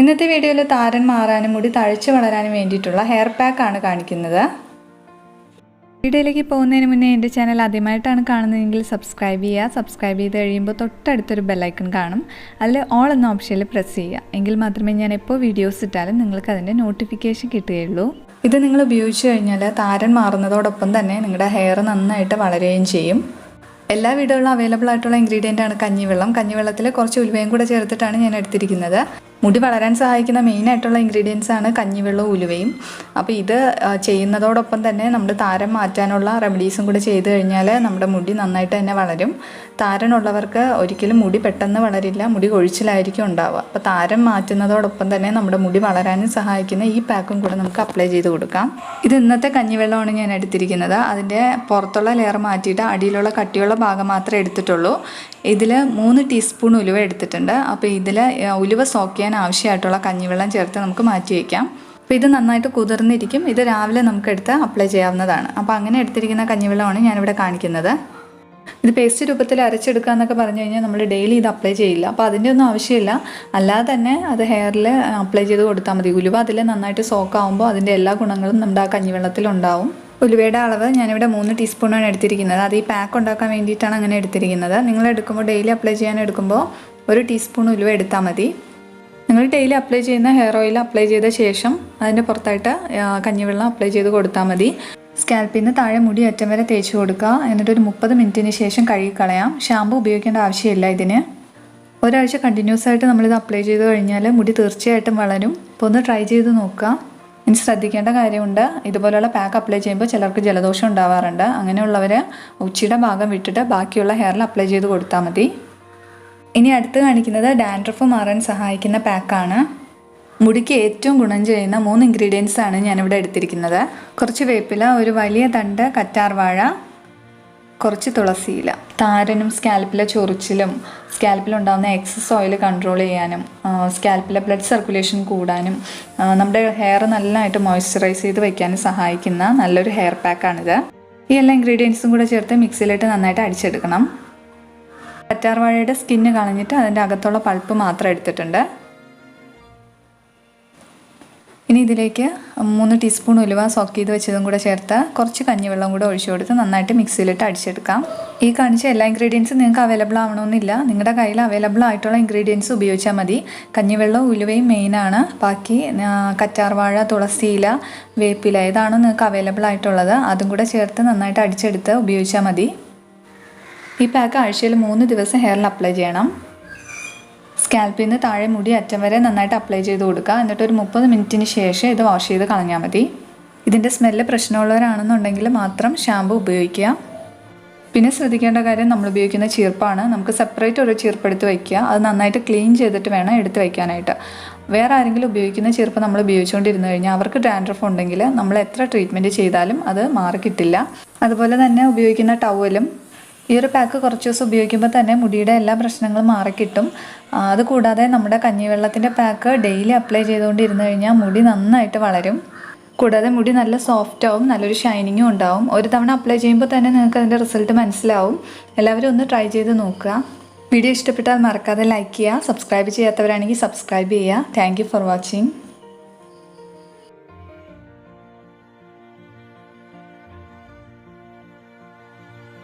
ഇന്നത്തെ വീഡിയോയിൽ താരൻ മാറാനും മുടി തഴച്ചു വളരാനും വേണ്ടിയിട്ടുള്ള ഹെയർ പാക്ക് ആണ് കാണിക്കുന്നത്. വീഡിയോയിലേക്ക് പോകുന്നതിന് മുന്നേ എന്റെ ചാനൽ ആദ്യമായിട്ടാണ് കാണുന്നതെങ്കിൽ സബ്സ്ക്രൈബ് ചെയ്യുക. സബ്സ്ക്രൈബ് ചെയ്ത് കഴിയുമ്പോൾ തൊട്ടടുത്തൊരു ബെല്ലൈക്കൺ കാണും. അതിൽ ഓൾ എന്ന ഓപ്ഷനിൽ പ്രസ് ചെയ്യുക. എങ്കിൽ മാത്രമേ ഞാൻ എപ്പോൾ വീഡിയോസ് ഇട്ടാലും നിങ്ങൾക്ക് അതിന്റെ നോട്ടിഫിക്കേഷൻ കിട്ടുകയുള്ളൂ. ഇത് നിങ്ങൾ ഉപയോഗിച്ച് കഴിഞ്ഞാൽ താരൻ മാറുന്നതോടൊപ്പം തന്നെ നിങ്ങളുടെ ഹെയർ നന്നായിട്ട് വളരുകയും ചെയ്യും. എല്ലാ വീടുകളിലും അവൈലബിൾ ആയിട്ടുള്ള ഇൻഗ്രീഡിയന്റ് ആണ് കഞ്ഞിവെള്ളം. കഞ്ഞിവെള്ളത്തിൽ കുറച്ച് ഉലുവയും കൂടെ ചേർത്തിട്ടാണ് ഞാൻ എടുത്തിരിക്കുന്നത്. മുടി വളരാൻ സഹായിക്കുന്ന മെയിൻ ആയിട്ടുള്ള ഇൻഗ്രീഡിയൻസ് ആണ് കഞ്ഞിവെള്ളവും ഉലുവയും. അപ്പോൾ ഇത് ചെയ്യുന്നതോടൊപ്പം തന്നെ നമ്മുടെ താരം മാറ്റാനുള്ള റെമഡീസും കൂടെ ചെയ്ത് കഴിഞ്ഞാൽ നമ്മുടെ മുടി നന്നായിട്ട് തന്നെ വളരും. താരനുള്ളവർക്ക് ഒരിക്കലും മുടി പെട്ടെന്ന് വളരില്ല മുടി കൊഴിച്ചിലായിരിക്കും ഉണ്ടാവുക. അപ്പോൾ താരം മാറ്റുന്നതോടൊപ്പം തന്നെ നമ്മുടെ മുടി വളരാനും സഹായിക്കുന്ന ഈ പാക്കും കൂടെ നമുക്ക് അപ്ലൈ ചെയ്ത് കൊടുക്കാം. ഇത് ഇന്നത്തെ കഞ്ഞിവെള്ളമാണ് ഞാൻ എടുത്തിരിക്കുന്നത്. അതിന്റെ പുറത്തുള്ള ലെയർ മാറ്റിയിട്ട് അടിയിലുള്ള കട്ടിയുള്ള ഭാഗം മാത്രമേ എടുത്തിട്ടുള്ളൂ. ഇതിൽ മൂന്ന് ടീസ്പൂൺ ഉലുവ എടുത്തിട്ടുണ്ട്. അപ്പോൾ ഇതിൽ ഉലുവ സോക്ക് ചെയ്യാൻ ആവശ്യമായിട്ടുള്ള കഞ്ഞിവെള്ളം ചേർത്ത് നമുക്ക് മാറ്റി വയ്ക്കാം. അപ്പോൾ ഇത് നന്നായിട്ട് കുതിർന്നിരിക്കും. ഇത് രാവിലെ നമുക്ക് എടുത്ത് അപ്ലൈ ചെയ്യാവുന്നതാണ്. അപ്പോൾ അങ്ങനെ എടുത്തിരിക്കുന്ന കഞ്ഞിവെള്ളമാണ് ഞാനിവിടെ കാണിക്കുന്നത്. ഇത് പേസ്റ്റ് രൂപത്തിൽ അരച്ചെടുക്കുക എന്നൊക്കെ പറഞ്ഞു കഴിഞ്ഞാൽ നമ്മൾ ഡെയിലി ഇത് അപ്ലൈ ചെയ്യില്ല. അപ്പോൾ അതിന്റെ ഒന്നും ആവശ്യമില്ല. അല്ലാതെ തന്നെ അത് ഹെയറിൽ അപ്ലൈ ചെയ്ത് കൊടുത്താൽ മതി. ഉലുവ അതിൽ നന്നായിട്ട് സോക്ക് ആവുമ്പോൾ അതിന്റെ എല്ലാ ഗുണങ്ങളും നമ്മുടെ ആ കഞ്ഞിവെള്ളത്തിൽ ഉണ്ടാവും. ഉലുവയുടെ അളവ് ഞാനിവിടെ മൂന്ന് ടീസ്പൂണാണ് എടുത്തിരിക്കുന്നത്. അത് ഈ പാക്ക് ഉണ്ടാക്കാൻ വേണ്ടിയിട്ടാണ് അങ്ങനെ എടുത്തിരിക്കുന്നത്. നിങ്ങൾ എടുക്കുമ്പോൾ ഡെയിലി അപ്ലൈ ചെയ്യാൻ എടുക്കുമ്പോൾ ഒരു ടീസ്പൂൺ ഉലുവ എടുത്താൽ മതി. നിങ്ങൾ ഡെയിലി അപ്ലൈ ചെയ്യുന്ന ഹെയർ ഓയിൽ അപ്ലൈ ചെയ്ത ശേഷം അതിന്റെ പുറത്തായിട്ട് കഞ്ഞിവെള്ളം അപ്ലൈ ചെയ്ത് കൊടുത്താൽ മതി. സ്കാൽപ്പിൽ നിന്ന് താഴെ മുടി അറ്റം വരെ തേച്ച് കൊടുക്കുക. എന്നിട്ട് ഒരു മുപ്പത് മിനിറ്റിന് ശേഷം കഴുകിക്കളയാം ഷാമ്പു ഉപയോഗിക്കേണ്ട ആവശ്യമില്ല ഇതിന്. ഒരാഴ്ച കണ്ടിന്യൂസ് ആയിട്ട് നമ്മളിത് അപ്ലൈ ചെയ്ത് കഴിഞ്ഞാൽ മുടി തീർച്ചയായിട്ടും വളരും. അപ്പോൾ ഒന്ന് ട്രൈ ചെയ്ത് നോക്കുക. ഇനി ശ്രദ്ധിക്കേണ്ട കാര്യമുണ്ട്. ഇതുപോലെയുള്ള പാക്ക് അപ്ലൈ ചെയ്യുമ്പോൾ ചിലർക്ക് ജലദോഷം ഉണ്ടാവാറുണ്ട്. അങ്ങനെയുള്ളവർ ഉച്ചയുടെ ഭാഗം വിട്ടിട്ട് ബാക്കിയുള്ള ഹെയറിൽ അപ്ലൈ ചെയ്ത് കൊടുത്താൽ മതി. ഇനി അടുത്ത് കാണിക്കുന്നത് ഡാൻഡ്രഫ് മാറാൻ സഹായിക്കുന്ന പാക്കാണ്. മുടിക്ക് ഏറ്റവും ഗുണം ചെയ്യുന്ന മൂന്ന് ഇൻഗ്രീഡിയൻസ് ആണ് ഞാനിവിടെ എടുത്തിരിക്കുന്നത്. കുറച്ച് വേപ്പില ഒരു വലിയ തണ്ട് കറ്റാർവാഴ കുറച്ച് തുളസിയില. താരനും സ്കാൽപ്പിലെ ചൊറിച്ചിലും സ്കാൽപ്പിലുണ്ടാകുന്ന എക്സസ് ഓയിൽ കൺട്രോൾ ചെയ്യാനും സ്കാൽപ്പിലെ ബ്ലഡ് സർക്കുലേഷൻ കൂടാനും നമ്മുടെ ഹെയർ നല്ലതായിട്ട് മോയ്സ്ചറൈസ് ചെയ്ത് വയ്ക്കാനും സഹായിക്കുന്ന നല്ലൊരു ഹെയർ പാക്കാണിത് ഈ എല്ലാ ഇൻഗ്രീഡിയൻസും കൂടെ ചേർത്ത് മിക്സിയിലിട്ട് നന്നായിട്ട് അടിച്ചെടുക്കണം. കറ്റാർവാഴയുടെ സ്കിന്ന് കളഞ്ഞിട്ട് അതിന്റെ അകത്തുള്ള പൾപ്പ് മാത്രം എടുത്തിട്ടുണ്ട്. ഇനി ഇതിലേക്ക് മൂന്ന് ടീസ്പൂൺ ഉലുവ സോക്ക് ചെയ്ത് വെച്ചതും കൂടെ ചേർത്ത് കുറച്ച് കഞ്ഞിവെള്ളം കൂടെ ഒഴിച്ചു കൊടുത്ത് നന്നായിട്ട് മിക്സിയിലിട്ട് അടിച്ചെടുക്കാം. ഈ കാണിച്ച എല്ലാ ഇൻഗ്രീഡിയൻസും നിങ്ങൾക്ക് അവൈലബിൾ ആവണമെന്നില്ല. നിങ്ങളുടെ കയ്യിൽ അവൈലബിൾ ആയിട്ടുള്ള ഇൻഗ്രീഡിയൻസ് ഉപയോഗിച്ചാൽ മതി. കഞ്ഞിവെള്ളവും ഉലുവയും മെയിനാണ് ബാക്കി കറ്റാർവാഴ തുളസിയില വേപ്പില ഇതാണ് നിങ്ങൾക്ക് അവൈലബിൾ ആയിട്ടുള്ളത്. അതും കൂടെ ചേർത്ത് നന്നായിട്ട് അടിച്ചെടുത്ത് ഉപയോഗിച്ചാൽ മതി. ഈ പാക്ക് ആഴ്ചയിൽ മൂന്ന് ദിവസം ഹെയറിൽ അപ്ലൈ ചെയ്യണം. സ്കാൽപ്പിൽ നിന്ന് താഴെ മുടി അറ്റം വരെ നന്നായിട്ട് അപ്ലൈ ചെയ്ത് കൊടുക്കുക. എന്നിട്ട് ഒരു മുപ്പത് മിനിറ്റിന് ശേഷം ഇത് വാഷ് ചെയ്ത് കളഞ്ഞാൽ മതി. ഇതിന്റെ സ്മെല്ല് പ്രശ്നമുള്ളവരാണെന്നുണ്ടെങ്കിൽ മാത്രം ഷാമ്പു ഉപയോഗിക്കുക. പിന്നെ ശ്രദ്ധിക്കേണ്ട കാര്യം നമ്മൾ ഉപയോഗിക്കുന്ന ചീർപ്പാണ്. നമുക്ക് സെപ്പറേറ്റ് ഒരു ചീർപ്പ് എടുത്ത് വയ്ക്കുക. അത് നന്നായിട്ട് ക്ലീൻ ചെയ്തിട്ട് വേണം എടുത്ത് വയ്ക്കാനായിട്ട്. വേറെ ആരെങ്കിലും ഉപയോഗിക്കുന്ന ചീർപ്പ് നമ്മൾ ഉപയോഗിച്ചുകൊണ്ടിരുന്നു കഴിഞ്ഞാൽ അവർക്ക് ഡാൻഡ്രഫ് ഉണ്ടെങ്കിൽ നമ്മൾ എത്ര ട്രീറ്റ്മെന്റ് ചെയ്താലും അത് മാറി കിട്ടില്ല. അതുപോലെ തന്നെ ഉപയോഗിക്കുന്ന ടവലും ഈ ഒരു പാക്ക് കുറച്ച് ദിവസം ഉപയോഗിക്കുമ്പോൾ തന്നെ മുടിയുടെ എല്ലാ പ്രശ്നങ്ങളും മാറിക്കിട്ടും. അതുകൂടാതെ നമ്മുടെ കഞ്ഞിവെള്ളത്തിന്റെ പാക്ക് ഡെയിലി അപ്ലൈ ചെയ്തുകൊണ്ടിരുന്നു കഴിഞ്ഞാൽ മുടി നന്നായിട്ട് വളരും. കൂടാതെ മുടി നല്ല സോഫ്റ്റ് ആവും നല്ലൊരു ഷൈനിങ്ങും ഉണ്ടാവും. ഒരു തവണ അപ്ലൈ ചെയ്യുമ്പോൾ തന്നെ നിങ്ങൾക്ക് അതിന്റെ റിസൾട്ട് മനസ്സിലാവും. എല്ലാവരും ഒന്ന് ട്രൈ ചെയ്ത് നോക്കുക. വീഡിയോ ഇഷ്ടപ്പെട്ടാൽ മറക്കാതെ ലൈക്ക് ചെയ്യുക. സബ്സ്ക്രൈബ് ചെയ്യാത്തവരാണെങ്കിൽ സബ്സ്ക്രൈബ് ചെയ്യുക. Thank for watching